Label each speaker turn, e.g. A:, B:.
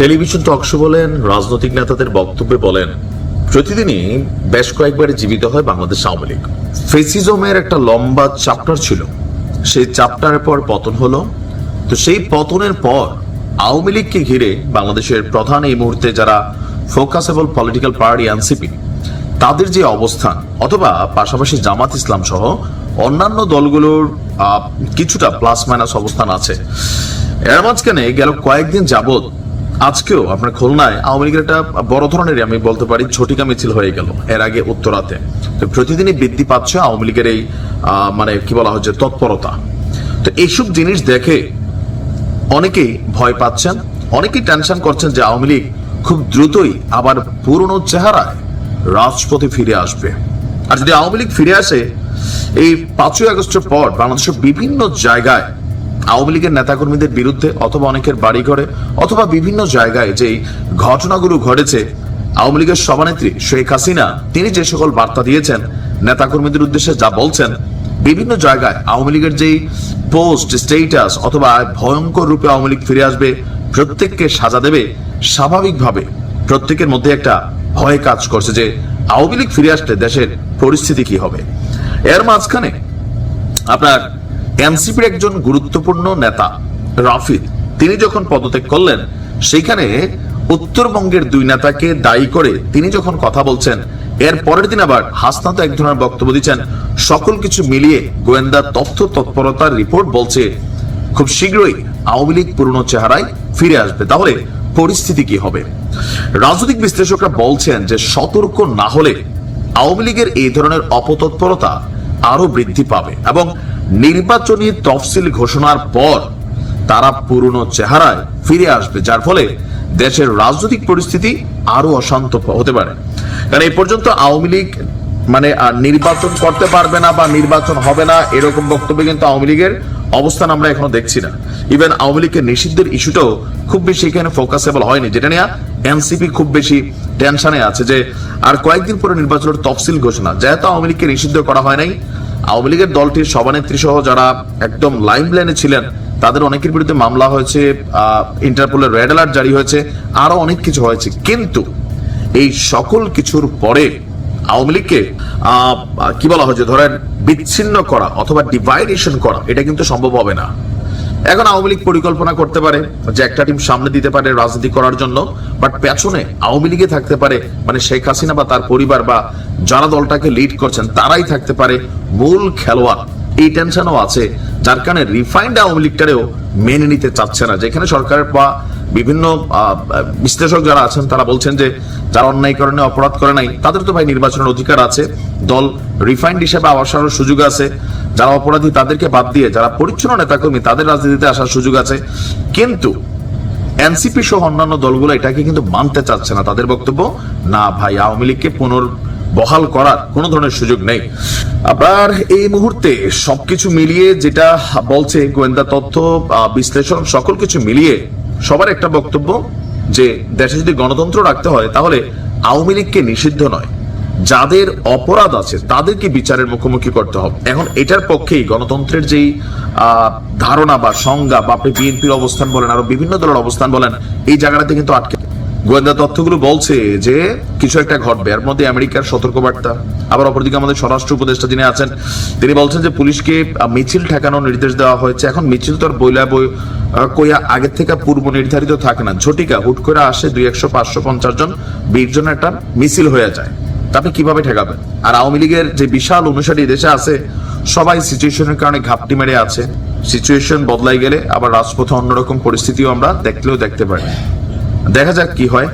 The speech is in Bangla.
A: টেলিভিশন টকশো বলেন, রাজনৈতিক নেতাদের বক্তব্যে বলেন, প্রতিদিনই বেশ কয়েকবার জীবিত হয় বাংলাদেশ আওয়ামী লীগ। ফেসিজমের একটা লম্বা চ্যাপ্টার ছিল। সেই চ্যাপ্টারের পর পতন হলো। তো সেই পতনের পর আওয়ামী লীগকে ঘিরে বাংলাদেশের প্রধান এই মুহূর্তে যারা ফোকাসেবল পলিটিক্যাল পার্টি, এনসিপি, তাদের যে অবস্থান, অথবা পাশাপাশি জামাত ইসলাম সহ অন্যান্য দলগুলোর কিছুটা প্লাস মাইনাস অবস্থান আছে। এর মাঝখানে গেল কয়েকদিন যাবত আজকেও আপনার খুলনায় আওয়ামী লীগের একটা বড় ধরনের, আমি বলতে পারি, ঝটিকা মিছিল হয়ে গেল এর আগে উত্তরাতে। তো প্রতিদিনই বৃদ্ধি পাচ্ছে আওয়ামী লীগের এই মানে কি বলা হচ্ছে তৎপরতা। তো এইসব জিনিস দেখে অনেকেই ভয় পাচ্ছেন, অনেকেই টেনশন করছেন যে আওয়ামী লীগ খুব দ্রুতই আবার পুরনো চেহারায় রাজপথে ফিরে আসবে। আর যদি আওয়ামী লীগ ফিরে আসে, এই পাঁচই আগস্টের পর বাংলাদেশের বিভিন্ন জায়গায় আওয়ামী লীগের নেতাকর্মীদের বিরুদ্ধে অথবা অনেকের বাড়ি ঘরে অথবা বিভিন্ন জায়গায় যেই ঘটনাগুলো ঘটেছে, আওয়ামী লীগের সভানেত্রী শেখ হাসিনা, তিনি যে সকল বার্তা দিয়েছেন, নেতাকর্মীদের উদ্দেশ্যে যা বলছেন, বিভিন্ন জায়গায় আওয়ামী লীগের যেই পোস্ট, স্টেটাস অথবা ভয়ঙ্কর রূপে আওয়ামী লীগ ফিরে আসবে, প্রত্যেককে সাজা দেবে, স্বাভাবিকভাবে প্রত্যেকের মধ্যে একটা ভয় কাজ করছে যে আওয়ামী লীগ ফিরে আসলে দেশের পরিস্থিতি কি হবে। এর মাঝখানে আপনার এনসিপির একজন গুরুত্বপূর্ণ নেতা, রাফিদ, তিনি যখন পদত্যাগ করলেন সেইখানে উত্তরবঙ্গের দুই নেতাকে দায়ী করে তিনি যখন কথা বলছেন, এর পরের দিন আবার হাসনাত এক ধরনের বক্তব্য দিচ্ছেন। সকল কিছু মিলিয়ে গোয়েন্দা তথ্য তৎপরতার রিপোর্ট বলছে, খুব শীঘ্রই আওয়ামী লীগ পুরনো চেহারায় ফিরে আসবে। তাহলে পরিস্থিতি কি হবে? রাজনৈতিক বিশ্লেষকরা বলছেন যে সতর্ক না হলে আওয়ামী লীগের এই ধরনের অপতৎপরতা আরও বৃদ্ধি পাবে এবং নির্বাচনী তফসিল ঘোষণার পর তারা পুরনো চেহারায় ফিরে আসবে, যার ফলে দেশের রাজনৈতিক পরিস্থিতি আরও অশান্ত হতে পারে। কারণ এই পর্যন্ত আওয়ামী লীগ মানে নির্বাচন করতে পারবে না বা নির্বাচন হবে না, এরকম বক্তব্য কিন্তু আওয়ামী লীগের অবস্থান আমরা এখনও দেখছি না। ইভেন আওয়ামী লীগের নিষিদ্ধের ইস্যুটাও খুব বেশি এখানে ফোকাসেবল হয়নি, যেটা নিয়ে এনসিপি খুব বেশি টেনশনে আছে যে, আর কয়েকদিন পরে নির্বাচনের তফসিল ঘোষণা, যেহেতু আওয়ামী লীগকে নিষিদ্ধ করা হয় নাই আওয়ামী লীগের দলটির সভানেত্রী সহ যারা একদম লাইন লাইনে ছিলেন, তাদের অনেকের বিরুদ্ধে মামলা হয়েছে ইন্টারপোলের রেড অ্যালার্ট জারি হয়েছে, আরও অনেক কিছু হয়েছে। কিন্তু এই সকল কিছুর পরে আওয়ামী লীগকে কি বলা হয়েছে ধরেন বিচ্ছিন্ন করা অথবা ডিভাইডেশন করা, এটা কিন্তু সম্ভব হবে না। এখন আওয়ামী লীগ পরিকল্পনা করতে পারে যে একটা টিম সামনে দিতে পারে রাজনীতি করার জন্য বাট পেছনে আওয়ামী লীগে থাকতে পারে মানে শেখ হাসিনা বা তার পরিবার বা যারা দলটাকে লিড করছেন, তারাই থাকতে পারে মূল খেলোয়াড়। এই টেনশনও আছে, যার কারণে রিফাইন্ড আওয়ামী লীগটারেও মেনে নিতে চাচ্ছে না, যেখানে সরকারের বা বিভিন্ন বিশ্লেষক যারা আছেন তারা বলছেন যে যারা অন্যায় কারণে অপরাধ করে নাই, তাদের তো ভাই নির্বাচনের অধিকার আছে। দল রিফাইন্ড হিসেবে আসার সুযোগ আছে। যারা অপরাধী, তাদেরকে বাদ দিয়ে, যারা পরিচ্ছন্ন নেতাকর্মী, তাদের রাজনীতিতে আসার সুযোগ আছে। কিন্তু এনসিপি সহ অন্যান্য দলগুলো এটাকে কিন্তু মানতে চাচ্ছে না। তাদের বক্তব্য, না ভাই, আওয়ামী লীগকে পুনর বহাল করার কোনো ধরনের সুযোগ নেই। আবার এই মুহূর্তে সবকিছু মিলিয়ে যেটা বলছে গোয়েন্দা তথ্য বিশ্লেষণ, সকল কিছু মিলিয়ে সবার একটা বক্তব্য যে দেশে যদি গণতন্ত্র রাখতে হয়, তাহলে আওয়ামী লীগকে নিষিদ্ধ নয়। যাদের অপরাধ আছে, তাদেরকে বিচারের মুখোমুখি করতে হবে। এখন এটার পক্ষেই গণতন্ত্রের যেই ধারণা বা সংজ্ঞা, বা আপনি বিএনপির অবস্থান বলেন, আরও বিভিন্ন দলের অবস্থান বলেন, এই জায়গাটাতে কিন্তু আটকে গোয়েন্দা তথ্যগুলো বলছে যে কিছু একটা ঘটবে। এর মধ্যে আমেরিকার সতর্কবার্তা। আবার অপরদিকে আমাদের স্বরাষ্ট্র উপদেষ্টা যিনি আছেন, তিনি বলছেন যে পুলিশকে মিছিল ঠেকানোর নির্দেশ দেওয়া হয়েছে। এখন মিছিল তো আর বইলা বই কইয়া আগের থেকে পূর্ব নির্ধারিত থাকে না। ঝটিকা, হুট করে আসে দুই একশো পাঁচশো পঞ্চাশ জন, বিশ জন একটা মিছিল হয়ে যায়। আপনি কীভাবে ঠেকাবেন? আর আওয়ামী লীগের যে বিশাল অনুসারী দেশে আছে, সবাই সিচুয়েশনের কারণে ঘাপটি মেরে আছে। সিচুয়েশন বদলাই গেলে আবার রাজপথে অন্যরকম পরিস্থিতিও আমরা দেখলেও দেখতে পারি দেখা যাক কি হয়।